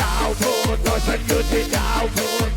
ดาวพูดก็ฉันอยู่ที่ดาวพูด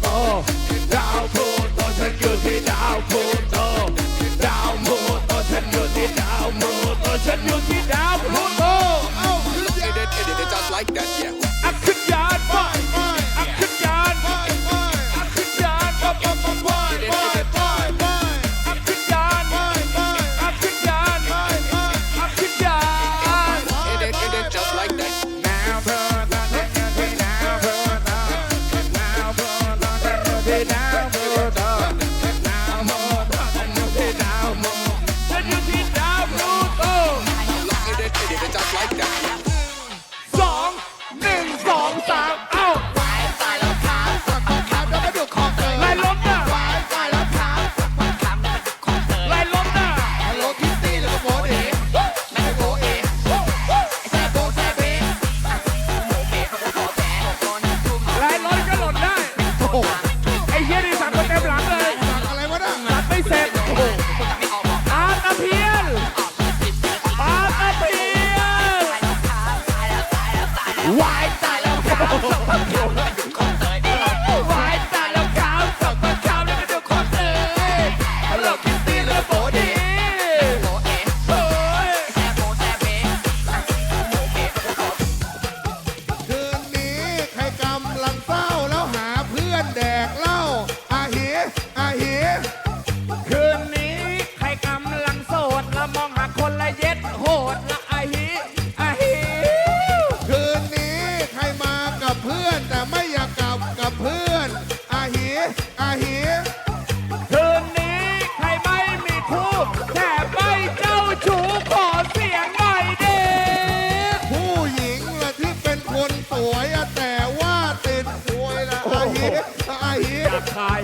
กชาย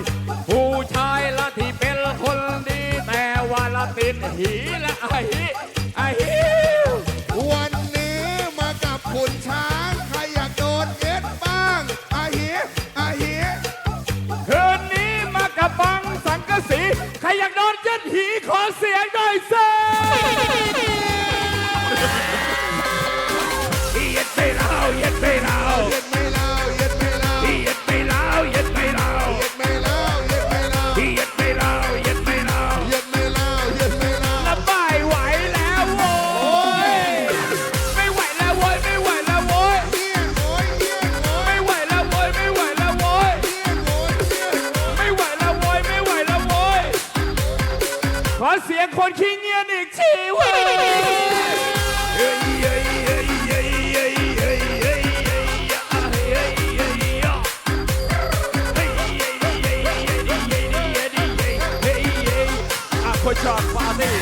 ผู้ชายละที่เป็นคนดี แต่ว่าละติดหีและไอหีไอหิวันนี้มากับคุณช้าง ใครอยากโดนเอ็ดบ้างอาเหียอาเหีคืนนี้มากับบังสังกะสี ใครอยากโดนเจ็ดหีขอเสียงหน่อยสิ เสียงคนขี้เงียนอีกทีเว้ยคนชอบฟาร์ตี้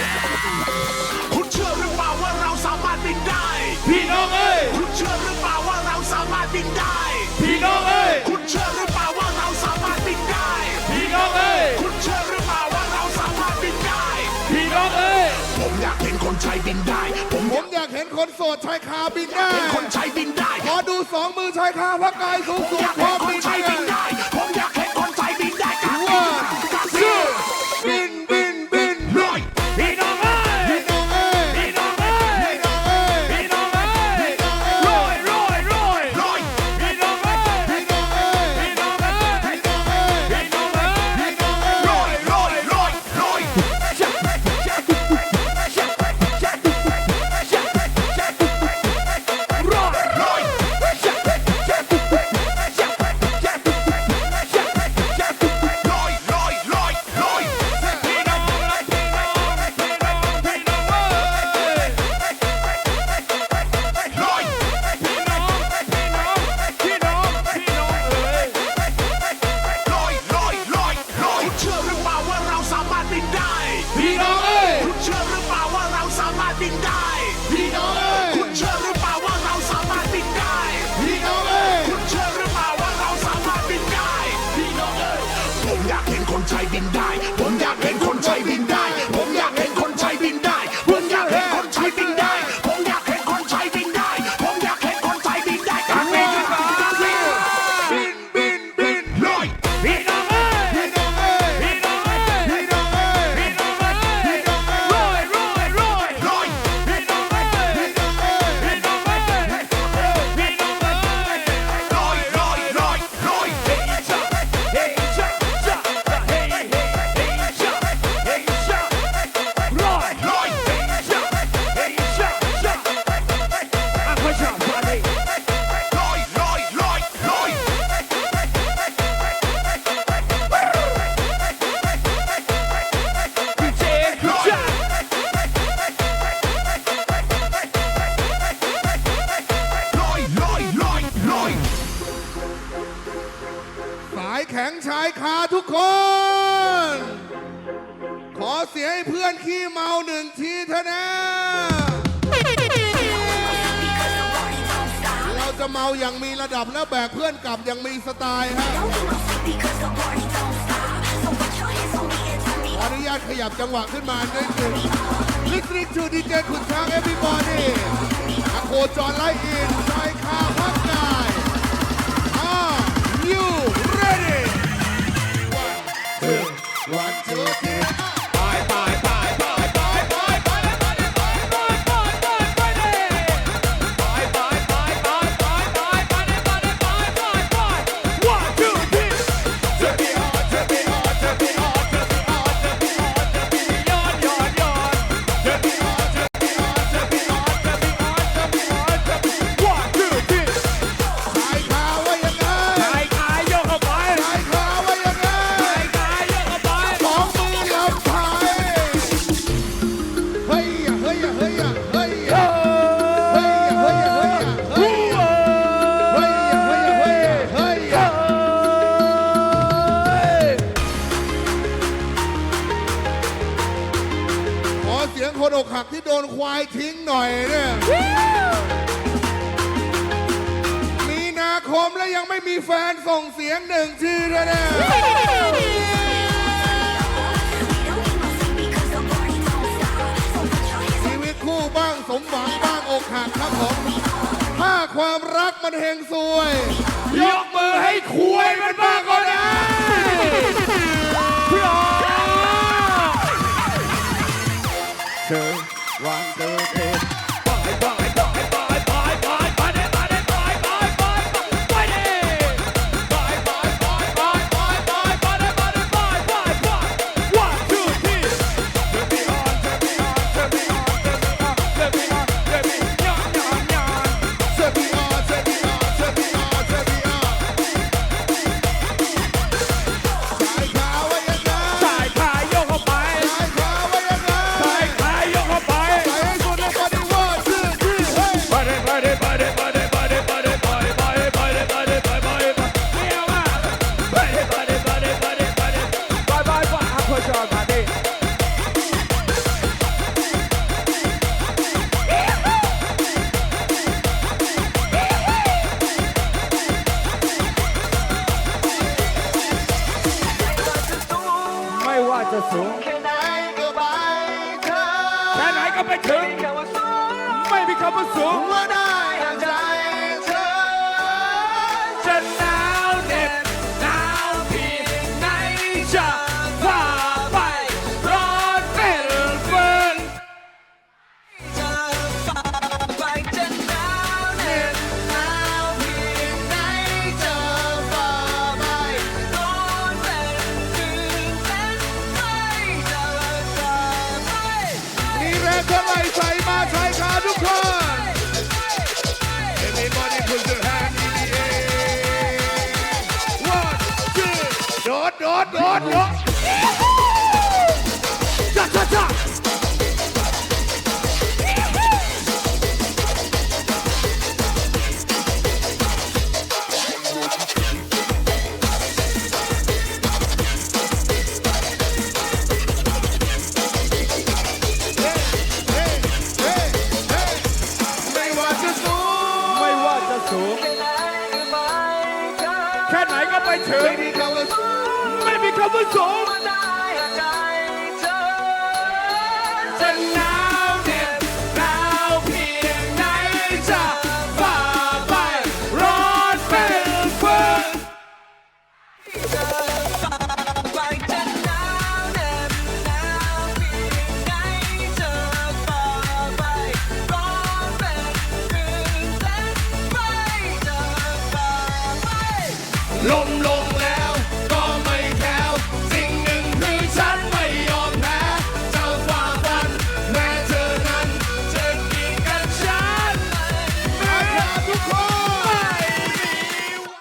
คุณเชื่อหรือเปล่าว่าเราสามารถบินได้ พี่น้องเอ้ย คุณเชื่อหรือเปล่าว่าเราสามารถบินได้ พี่น้องเอ้ย บินได้ ผมผมอยากเห็นคนโสดชายคาบินได้ เป็นคนชายบินได้ ขอดูสองมือชายคาพระกายสูงสูงพอเป็นคนบินบินได้ ขอ เสียงให้เพื่อนขี้เมาหนึ่งทีเถอะนะ เราจะเมาอย่างมีระดับและแบกเพื่อนกลับอย่างมีสไตล์ฮะ ขออนุญาตขยับจังหวะขึ้นมาด้วยนึงลิกลิกชูดีเจขุนช้างเอฟบีบอดี้อโคจอนไล่อินใจคาพ ผมและยังไม่มีแฟนส่งเสียงหนึ่งทีด้วยนี่ยชีวิตคู่บ้างสมหวังบ้างอกหักครับผม ถ้าความรักมันเฮงซวย ยกมือให้คุยมันบ้างก็ได้พี่อ ก็ไปถึง ไม่มีคำว่าสูงเมื่อได้ดังใจ Not, not, not, not. maybe come Maybe Baby, come.